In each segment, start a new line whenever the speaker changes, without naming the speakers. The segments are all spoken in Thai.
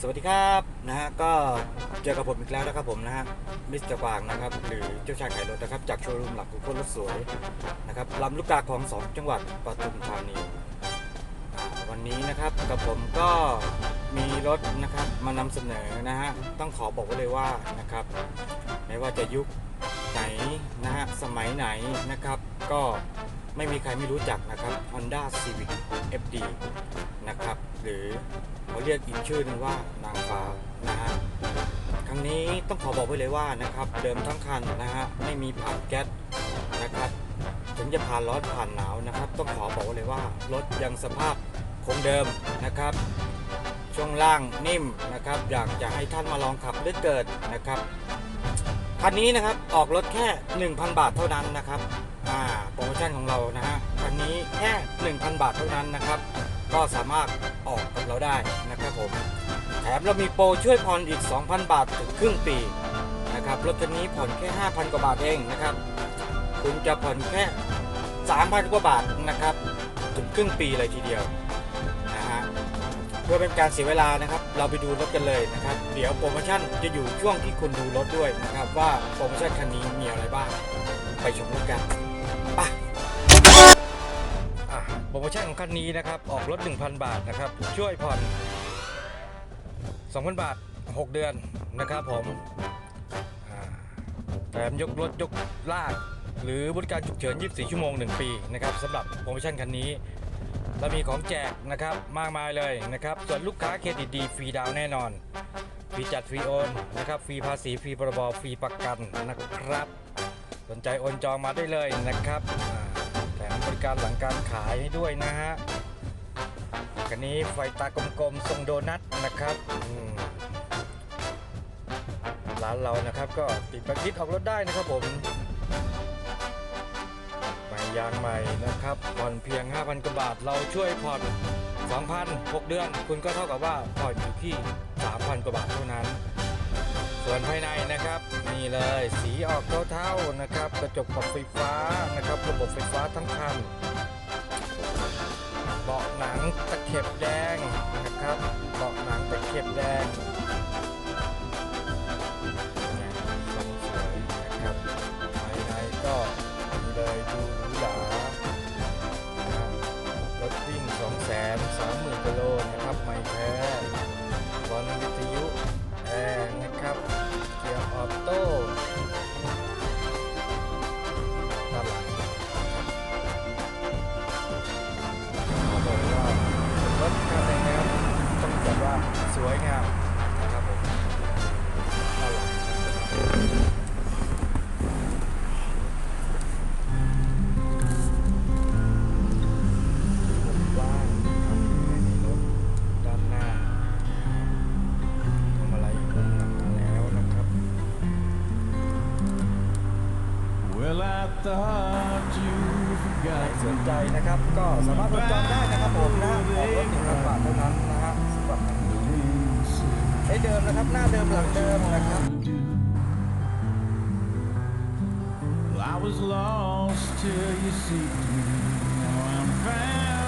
สวัสดีครับนะฮะก็เจอกับผมอีกแล้วนะครับผมนะฮะมิสเตอร์ฟางนะครับหรือเจ้าชายขายรถนะครับจากโชว์รูมหลักของคนรถสวยนะครับลำลูกกาของสองจังหวัดปทุมธานีวันนี้นะครับกับผมก็มีรถนะครับมานำเสนอนะฮะต้องขอบอกไว้เลยว่านะครับไม่ว่าจะยุคไหนนะฮะสมัยไหนนะครับ ก็ ไม่มีใครไม่รู้จักนะครับ Honda Civic FD นะครับ หรือเขาเรียกอีกชื่อหนึงว่านางฟ้านะฮะครั้งนี้ต้องขอบอกไว้เลยว่านะครับเดิมทั้งคันนะฮะไม่มีผ่านแก๊สนะครับถึงจะผ่านร้อนผ่านหนาวนะครับ ต้องขอบอกไว้เลยว่ารถยังสภาพคงเดิมนะครับ ช่วงล่างนิ่มนะครับ อยากจะให้ท่านมาลองขับหลือเกิดนะครับคันนี้นะครับออกรถแค่ 1,000 บาทเท่านั้นนะครับ โปรโมชั่นของเรานะฮะคันนี้แค่ 1,000 บาทเท่านั้นนะครับ ก็สามารถออกกับเราได้นะครับผม แถมเรามีโปรช่วยผ่อนอีก 2,000 บาทถึงครึ่งปีนะครับรถคันนี้ผ่อนแค่ 5,000 กว่าบาทเองนะครับ คุณจะผ่อนแค่ 3,000 กว่าบาทนะครับ ถึงครึ่งปีเลยทีเดียวนะฮะเพื่อเป็นการเสียเวลานะครับ เราไปดูรถกันเลยนะครับ เดี๋ยวโปรโมชั่นจะอยู่ช่วงที่คุณดูรถด้วยนะครับ ว่าโปรโมชั่นคันนี้มีอะไรบ้าง ไปชมรถกัน ปอะโปรโมชั่นของคันนี้นะครับ ออกรถ 1,000 บาทนะครับ ช่วยผ่อน 2,000 บาท 6 เดือนนะครับผมอ่าแถมยกรถยกลาก หรือบริการฉุกเฉิน 24 ชั่วโมง 1 ปีนะครับสำหรับโปรโมชั่นคันนี้ เรามีของแจกนะครับมากมายเลยนะครับ ส่วนลูกค้าเครดิตดีฟรีดาวแน่นอน ฟรีจัดฟรีโอนนะครับ ฟรีภาษี ฟรีพรบฟรีประกันนะครับ สนใจโอนจองมาได้เลยนะครับแถมบริการหลังการขายให้ด้วยนะฮะคันนี้ไฟตากลมๆทรงโดนัทนะครับร้านเรานะครับก็ติดบัตรคิดออกรถได้นะครับผมใหม่ยางใหม่นะครับผ่อนเพียง 5,000กว่าบาทเราช่วยผ่อน2,000 6 เดือน คุณก็เท่ากับว่าผ่อนอยู่ที่ 3,000 กว่าบาทเท่านั้น ส่วนภายในนะครับ นี่เลยสีออกเทาๆนะครับ กระจกปรับไฟฟ้านะครับ ระบบไฟฟ้าทั้งคันเบาะหนังตะเข็บแดงนะครับเบาะหนังตะเข็บแดงเนี่ยงสนะครับภายในก็นี่เลยดูหรูหรานะครับรถวิ่ง2 3 0 0 0 0กิโลนะครับไม่แพ้บอลวิทยุ ใคร
forgot
สนใจนะครับก็สามารถบริจองได้นะครับผมนะออกรถหนึ่งพันบาทเท่านั้นนะฮะสำหรับคันนี้ไอ้เดิมนะครับหน้าเดิมหลังเดิมนะครับ
Well, I was lost till you seeked me. Now I'm found.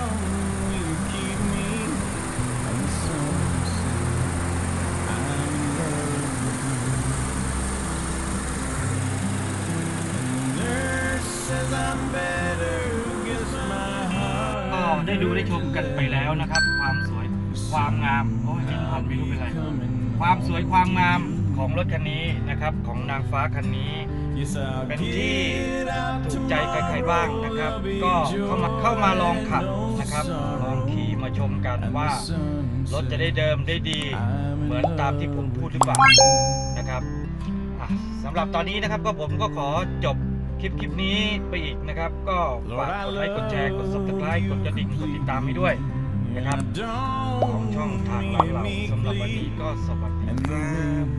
ก็ได้ดูได้ชมกันไปแล้วนะครับ ความสวยความงามโอ้ยเห็นพันไม่รู้เป็นไรความสวยความงามของรถคันนี้นะครับ ของนางฟ้าคันนี้ เป็นที่ถูกใจใครๆบ้างนะครับ ก็เข้ามาเข้ามาลองขับนะครับลองขี่มาชมกันว่ารถจะได้เดิมได้ดี เหมือนตามที่ผมพูดหรือเปล่านะครับสำหรับตอนนี้นะครับก็ผมก็ขอจบ คลิปคลิปนี้ไปอีกนะครับ ก็ฝากกดไลค์กดแชร์กด subscribe กดกระดิ่งกดติดตามให้ด้วยนะครับของช่องทางเราเราสำหรับวันนี้ก็สวัสดีครับ